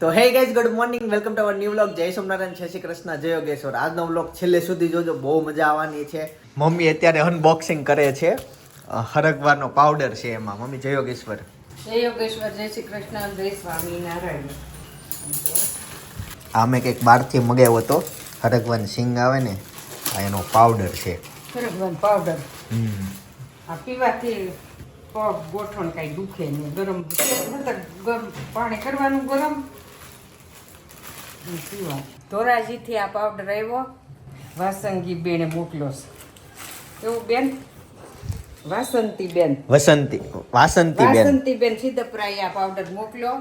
તો hey guys good morning welcome to our new vlog જય સોમનારાયણ જય શ્રી કૃષ્ણ. જય યોગેશ્વર. આજનો વ્લોગ છેલ્લે સુધી જોજો બહુ મજા આવવાની છે. મમ્મી અત્યારે અનબોક્સિંગ કરે છે. હરગવાનો પાવડર છે એમાં. મમ્મી જય યોગેશ્વર. જય યોગેશ્વર જય શ્રી કૃષ્ણ જય સ્વામિનારાયણ. આ મેં કંઈક બહારથી મગાવ્યો હતો. હરગવાન સિંગ આવે ને આ એનો પાવડર છે. હરગવાન પાવડર હમ. આ પીવાથી પગ ગોઠણ કાંઈ દુખે નહીં. ગરમ ગરમ પાણી કરવાનું ગરમ. ધોરાજીથી આ પાવડર આવ્યો. વાસંગી બેને મોકલ્યો છે. એવું બેન? વાસંતી બેન વસંતી વાસંતી બેન વાસંતી બેન સિદ્ધપ્રાય આ પાવડર મોકલ્યો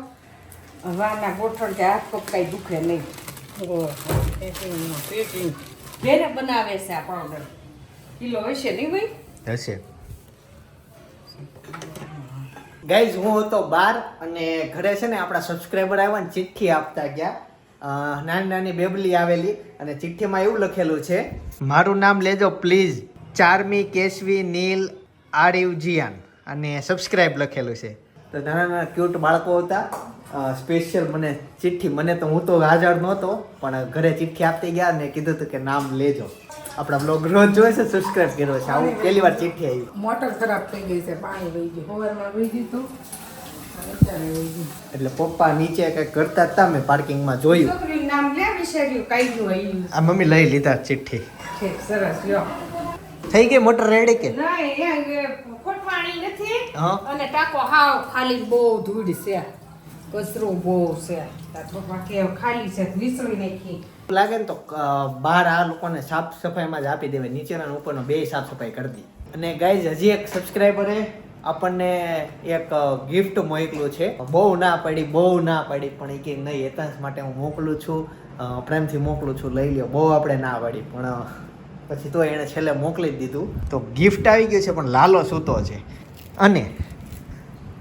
વાના ગોઠણ કે હાથ પગ કાંઈ દુખે નહીં. પેટિંગ બેને બનાવે છે આ પાવડર કિલો હશે નહીં ભાઈ? હશે. ગાઈઝ હું હતો બાર અને ઘરે છે ને આપણા સબસ્ક્રાઈબર આવ્યા ને ચિઠ્ઠી આપતા ગયા. નાની નાની બેબલી આવેલી અને ચિઠ્ઠીમાં એવું લખેલું છે મારું નામ લેજો પ્લીઝ ચારમી કેશવી નીલ આરિવજીયાન. અને સબસ્ક્રાઈબ લખેલું છે. તો નાના નાના ક્યુટ બાળકો હતા. સ્પેશિયલ મને ચિઠ્ઠી મને તો હું તો હાજર નહોતો પણ ઘરે ચિઠ્ઠી આપતી ગયા ને કીધું હતું કે નામ લેજો. આપણા બ્લોગ રોજ જોઈ છે સબસ્ક્રાઇબ કર્યો છે. આવું પહેલી વાર ચિઠ્ઠી આવી. મોટર ખરાબ થઈ ગઈ છે પાણી વહી ગયું. સવારમાં વહી ગયું એટલે પપ્પા નીચે કઈ કરતા હતા મેં પાર્કિંગમાં જોયું. નામ લે વિચાર્યું કઈ આવ્યું આ મમ્મી લઈ લીધા ચિઠ્ઠી. સરસ લ્યો. થઈ ગઈ મોટર રેડી કે? ખોટવાણી નથી. અને ટાકો હાવ ખાલી બહુ ધૂળ છે. કચરો બહુ છે. ખાલી છે વિસળી નાખી. લાગે ને તો બહાર આ લોકોને સાફ સફાઈમાં જ આપી દેવાય. નીચેના ઉપરનો બે સાફ સફાઈ કરી દી. અને ગાઈઝ હજી એક સબસ્ક્રાઈબરે આપણને એક ગિફ્ટ મોકલું છે. બહુ ના પડી બહુ ના પડી પણ એ કે નહીં એકાંશ માટે હું મોકલું છું. પ્રેમથી મોકલું છું લઈ લ્યો બહુ આપણે ના પડી પણ પછી તો એણે છેલ્લે મોકલી જ દીધું. તો ગિફ્ટ આવી ગયું છે પણ લાલો સૂતો છે. અને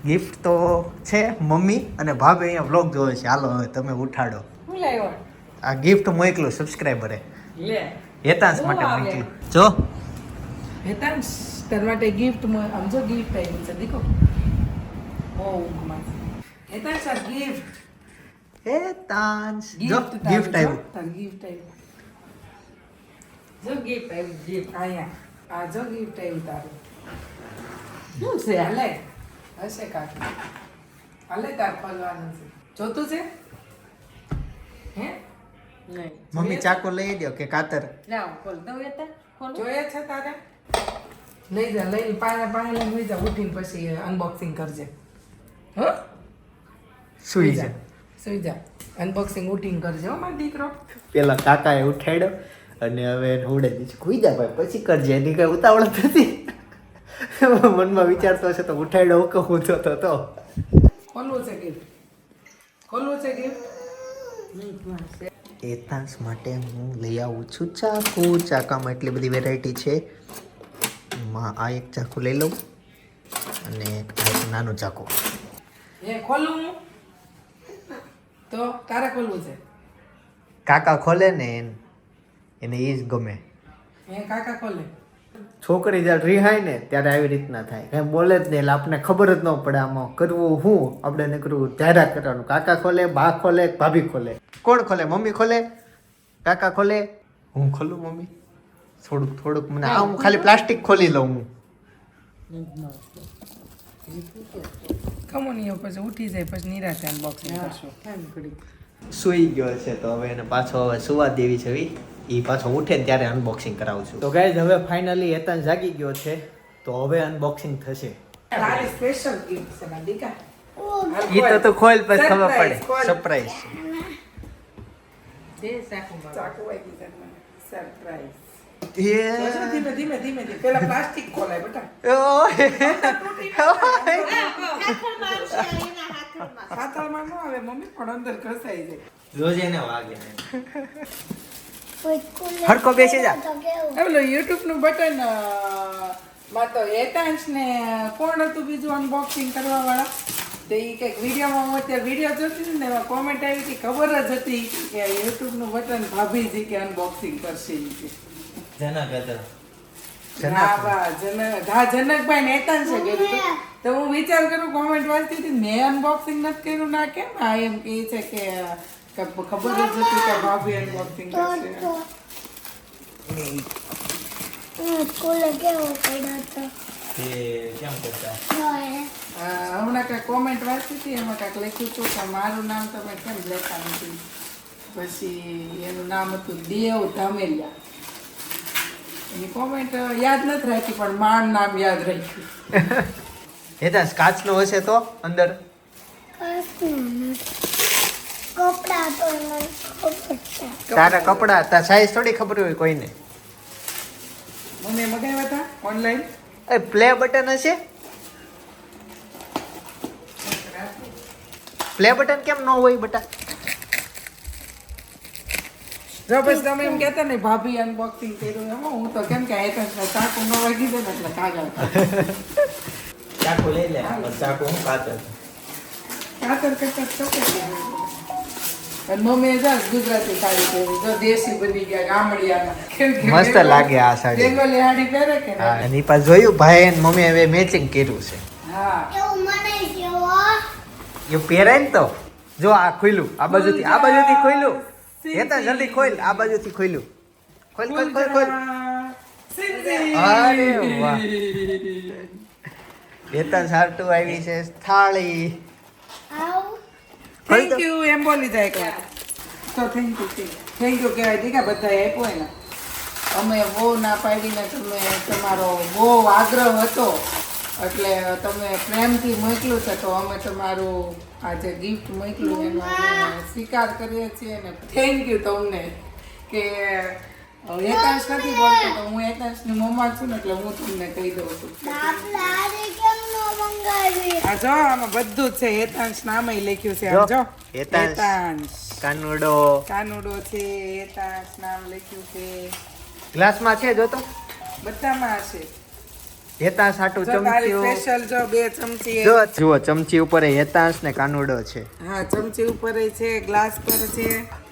ગિફ્ટ તો છે મમ્મી અને ભાભી અહીંયા વ્લોગ જોવે છે. હાલો હવે તમે ઉઠાડો. આ ગિફ્ટ મોકલું સબસ્ક્રાઈબરે હેતાંશ માટે? મોકલું. જો. હેતાંશ તાર માટે ગિફ્ટ સમજો ગિફ્ટ આવી છે દીકો બહુ મસ્ત. હેતાંશ આ ગિફ્ટ હેતાંશ જો ગિફ્ટ ગિફ્ટ આવ્યું. તાર ગિફ્ટ આવ્યું. જો ગિફ્ટ આવ્યું ગિફ્ટ આયા આ જો ગિફ્ટ આવ્યું તારું. શું છે હાલે? હશે કાક. હાલે તાર ખોલવાનું છે. જોતું છે? હે? મમ્મી ચાકુ લઈ દો કે કાતર? લાવ ખોલ દઉં હેતા જોયા છે તારે? લઈ જા લઈ પાણી પાણી લઈને લઈ જા ઉઠીને પછી અનબોક્સિંગ કરજે. હા? સુઈ જા સુઈ જા. અનબોક્સિંગ ઉઠીને કરજે હો મારો દીકરો. પેલા કાકાએ ઉઠાડ્યો અને હવે એને ઉડે દીધું કુઈ જા ભાઈ પછી કરજે એની કઈ ઉતાવળ નથી. મનમાં વિચારતો હશે તો ઉઠાડ્યો હું કહું તો તો. ખોલવું છે ગીફ્ટ ખોલવું છે એ તાસ માટે હું લઈ આવું છું ચાકુ. ચાકામાં એટલી બધી વેરાયટી છે. માં આ એક ચાકુ લઈ લઉં અને એક આ એક નાનું ચાકુ. એ ખોલું તો તારે ખોલવું છે? કાકા ખોલે ને એને. એને એ જ ગમે. એ કાકા ખોલે. છોકરી જ્યારે રિહાય ને ત્યારે આવી રીતના થાય. કાંઈ બોલે જ નહીં એટલે આપણને ખબર જ ન પડે આમાં કરવું શું આપણે એને કરવું જાહેરાત કરવાનું. કાકા ખોલે બા ખોલે ભાભી ખોલે. કોણ ખોલે? મમ્મી ખોલે? કાકા ખોલે? હું ખોલું મમ્મી? થોડુંક થોડુંક મને આ હું ખાલી પ્લાસ્ટિક ખોલી લઉં હું. કમોનીઓ પછી ઉઠી જાય પછી નિરાશે અનબોક્સિંગ કરશું. સુઈ ગયો છે તો હવે એને પાછો હવે સુવા દેવી છે એ પાછો ઉઠે ને ત્યારે અનબોક્સિંગ કરાવું છું. તો ગાઈઝ હવે ફાઇનલી હેતન જાગી ગયો છે તો હવે અનબોક્સિંગ થશે. તારી સ્પેશિયલ ગિફ્ટ છે દીકા. એ તો તો ખોલ પછી ખબર પડે. સરપ્રાઈઝ આવી સરપ્રાઈઝ છે ધીમે ધીમે ધીમે પેલા પ્લાસ્ટિક ખોલાય બેટા બેસી જા ઓલો યુટ્યુબનું બટનમાં તો હેતાંશ ને કોણ હતું બીજું અનબોક્સિંગ કરવા વાળા તો એ કંઈક વિડીયોમાં હું અત્યારે વીડિયો જોતી હતી ને એમાં કોમેન્ટ આવી હતી ખબર જ હતી કે યુટ્યુબનું બટન ભાભીજી કે અનબોક્સિંગ કરશે કહેતા જનક. હા વાહ જનક. હા જનકભાઈ ને છે કર્યું તો હું વિચાર કરું કોમેન્ટ વાંચતી હતી મેં અનબોક્સિંગ નથી કર્યું ના કેમ? આ એમ છે કે ખબર જ નથી કે ભાભી અનબોક્સિંગ કરશે. હતો કોમેન્ટ વાંચી હતી એમાં કાંઈક લખ્યું હતું કે મારું નામ તમે કેમ લેતા નથી? પછી એનું નામ હતું દેવ ધામેલિયા. એની કોમેન્ટ યાદ નથી રાખી પણ માણ નામ યાદ રાખ્યું. હેતા કાચ નો હશે તો અંદર? તારા કપડા તા સાઈઝ થોડી ખબર હોય કોઈને? મને મગાવ્યા હતા ઓનલાઈન એ પ્લે બટન હશે? પ્લે બટન કેમ ન હોય બટા? જો બસ તમે એમ કહેતા ને ભાભી અનબોક્સિંગ કર્યું એમાં હું તો કેમ કે આયતા ચાકુ નો વાગી દે ને એટલે કાગળ ચાકુ લઈ લે ચાકુ હું કાતર. કાતર કરતા ચોક્કસ અને જા ગુજરાતી સાડી પહેરી. જો દેશી બની ગયા ગામડિયાના. કે મસ્ત લાગે આ સાડી. બેંગોલી સાડી પહેરે કે હા પાસે જોયું ભાઈ અને મમ્મી હવે મેચિંગ કર્યું છે. હા. એવું મને જેવો એ પહેરાય ને તો. જો આ ખુલ્યું આ બાજુથી આ બાજુથી ખુલ્યું હેતા જલ્દી ખોલ આ બાજુથી ખોલ્યું. ખોલ ખોલ ખોલ ખોલ. અરે વાહ. હેતા સારટુ આવી છે થાળી. આવું. થેન્ક યુ એમ બોલી જાય કે. તો થેન્ક યુ થેન્ક યુ કહેવાય દીકા બધા આપ્યો એને. અમે બહુ ના પાડીને તમે તમારો બહુ આગ્રહ હતો. એટલે તમે પ્રેમથી મોકલ્યું છે તો અમે તમારું આ જે ગિફ્ટ મોકલ્યું એનો સ્વીકાર કરીએ છીએ અને થેન્ક યુ તમને કે એકાંશ નથી બોલતો તો હું એકાંશની મમ્મા છું ને એટલે હું તમને કહી દઉં છું. આજે આ જો આમાં બધું જ છે. હેતાંશ નામે લખ્યું છે. જો. હેતાંશ કાનુડો. કાનુડો છે હેતાંશ નામ લખ્યું છે. ગ્લાસમાં છે જો તો? બધામાં હશે હેતા સાટુ ચમચી સ્પેશિયલ જો બે ચમચી. જો જુઓ ચમચી ઉપર હેતાંશ ને કાનુડો છે. હા ચમચી ઉપર છે ગ્લાસ પર છે.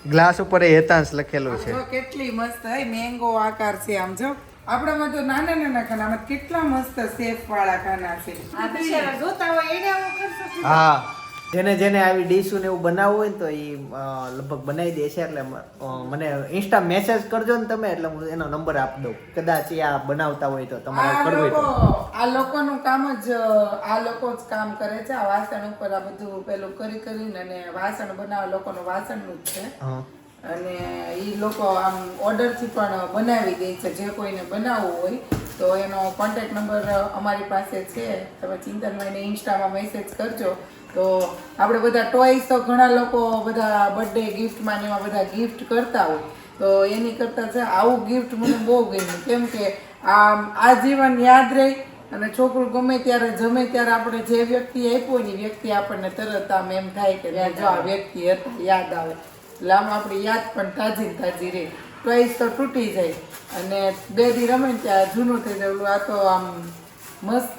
ગ્લાસ ઉપર હેતાંશ લખેલું છે. જો કેટલી મસ્ત હે મેંગો આકાર છે આમ જો. આપણામાં તો નાના નાના ખાના આમાં કેટલા મસ્ત શેપ વાળા ખાના છે. આ જોતા હોય એને હું. હા. જેને જેને આવી ડીશું ને એવું બનાવવું હોય ને તો એ લગભગ બનાવી દે છે એટલે મને ઇન્સ્ટા મેસેજ કરજો ને તમે એટલે હું એનો નંબર આપી દઉં. કદાચ એ આ બનાવતા હોય તો તમારે આ કરવું હોય લોકો આ લોકોનું કામ જ આ લોકો જ કામ કરે છે. આ વાસણ ઉપર આ બધું પેલું કરી કરીને અને વાસણ બનાવવા લોકોનું વાસણનું જ છે. અને એ લોકો આમ ઓર્ડરથી પણ બનાવી દે છે. જે કોઈને બનાવવું હોય તો એનો કોન્ટેક્ટ નંબર અમારી પાસે છે. તમે ચિંતનભાઈને ઇન્સ્ટામાં મેસેજ કરજો. તો આપણે બધા ટોયસ તો ઘણા લોકો બધા બર્થડે ગિફ્ટમાં ને એમાં બધા ગિફ્ટ કરતા હોય. તો એની કરતાં છે, આવું ગિફ્ટ મને બહુ ગમ્યું. કેમ કે આમ આજીવન યાદ રહે અને છોકરું ગમે ત્યારે જમે ત્યારે આપણે જે વ્યક્તિ આપ્યો ને વ્યક્તિ આપણને તરત આમ એમ થાય કે જો આ વ્યક્તિ હતા, યાદ આવે. એટલે આમ આપણી યાદ પણ તાજી તાજી રહે. ચોઈસ તો તૂટી જાય. અને બે દી રમે ત્યાં જૂનું થઈ જાય. આ તો આમ મસ્ત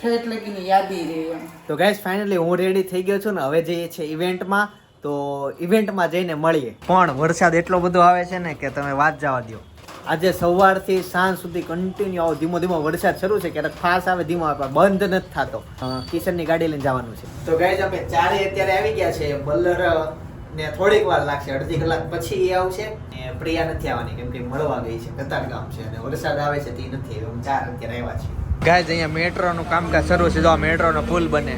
ઠેઠ લગીની યાદી રહે એમ. તો ગાઈસ ફાઇનલી હું રેડી થઈ ગયો છું ને હવે જઈએ છે ઇવેન્ટમાં તો ઇવેન્ટમાં જઈને મળીએ. પણ વરસાદ એટલો બધો આવે છે ને કે તમે વાત જવા દો આજે સવારથી સાંજ સુધી કન્ટિન્યુ આવો. ધીમો ધીમો વરસાદ શરૂ છે ક્યારેક ફાસ આવે ધીમો આવે બંધ નથી થતો. કિશનની ગાડી લઈને જવાનું છે. તો ગાઈઝ અમે ચારે અત્યારે આવી ગયા છે. બલ્લર ને થોડીક વાર લાગશે. અડધી કલાક પછી એ આવશે. ને પ્રિયા નથી આવવાની કેમ કે મળવા ગઈ છે. કતાર ગામ છે અને વરસાદ આવે છે તે નથી અમે ચાર અત્યારે આવ્યા છીએ. ગાઈસ અહીંયા મેટ્રોનું કામકાજ શરૂ છે. જો મેટ્રોનો પુલ બને.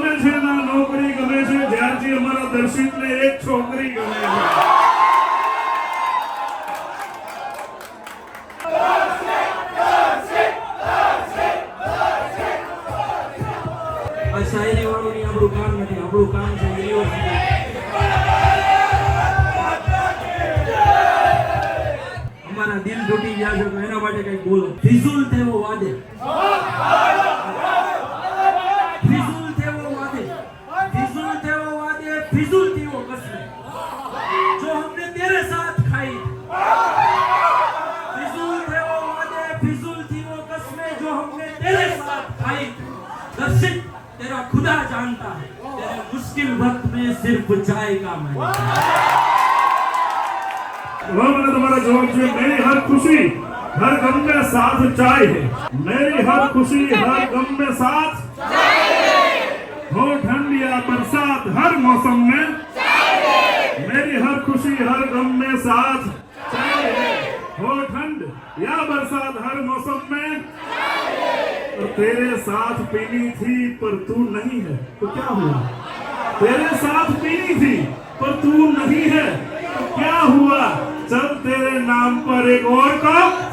ગમે છે ના નોકરી ગમે છે, જ્યારથી અમારા દર્શિતને એક છોકરી ગમે છે. કામ નથી, આપણું કામ છે અમારા દિલ તૂટી ગયા છે એના માટે કઈ બોલો. ફિઝુલ તેવો વાદે हमने तेरे साथ खाई दर्शित, तेरा खुदा जानता है, तेरे मुश्किल वक्त में सिर्फ़ चाय का मैं मैंने तुम्हारा जवाब दिया, मेरी हर खुशी, हर गम में साथ चाय है। मेरी हर खुशी, हर गम में साथ हो। ठंड या बरसात, हर मौसम में मेरी हर खुशी, हर गम में साथ चाय हो ठंड या बरसात, हर मौसम में तेरे साथ पीनी थी, पर तू नहीं है। तो क्या हुआ? तेरे साथ पीनी थी, पर तू नहीं है। तो क्या हुआ? चल तेरे नाम पर एक और का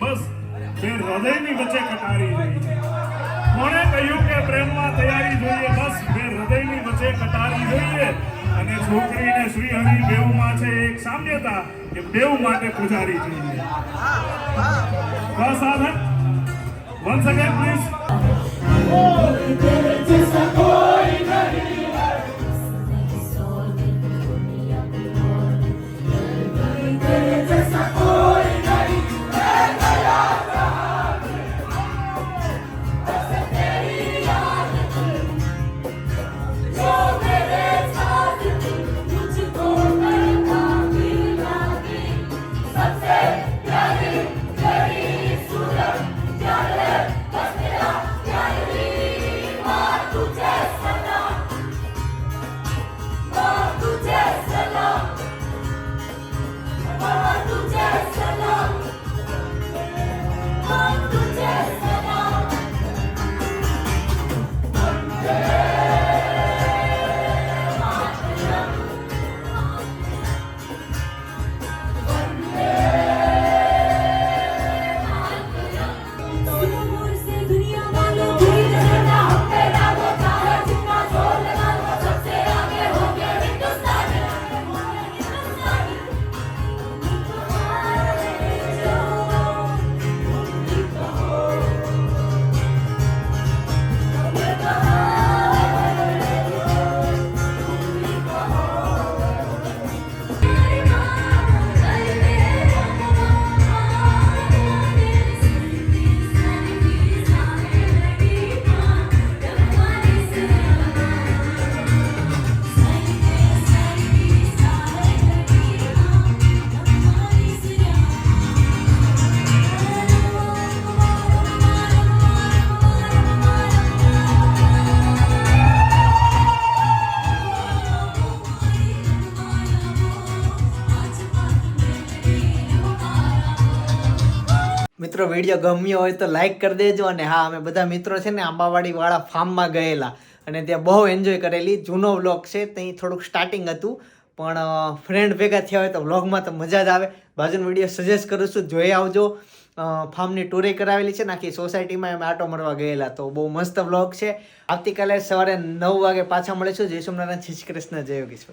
બસ, જે હૃદયની વચ્ચે કટારી કોણે કહ્યું કે પ્રેમમાં તૈયારી જોઈએ? બસ બે હૃદયની વચ્ચે કટારી જોઈએ. અને છોકરીને શ્રી હરિ બેઉમાં છે એક સામ્યતા કે બેઉ માટે પૂજારી જોઈએ. બસ સાધન વન્સ અગેન પ્લીઝ दूर મિત્રો વીડિયો ગમ્યો હોય તો લાઈક કરી દેજો અને હા, અમે બધા મિત્રો છે ને આંબાવાડીવાળા ફાર્મમાં ગયેલા અને ત્યાં બહુ એન્જોય કરેલી. જૂનો વ્લોગ છે ત્યાં થોડુંક સ્ટાર્ટિંગ હતું. પણ ફ્રેન્ડ ભેગા થયા હોય તો વ્લોગમાં તો મજા જ આવે. બાજુનો વીડિયો સજેસ્ટ કરું છું, જોઈ આવજો. ફાર્મની ટૂરે કરાવેલી છે ને આખી સોસાયટીમાં અમે આટો મળવા ગયેલા. તો બહુ મસ્ત વ્લોગ છે. આવતીકાલે સવારે નવ વાગે પાછા મળીશું. જય સોમનારાયણ શ્રી કૃષ્ણ, જય યોગેશ્વર.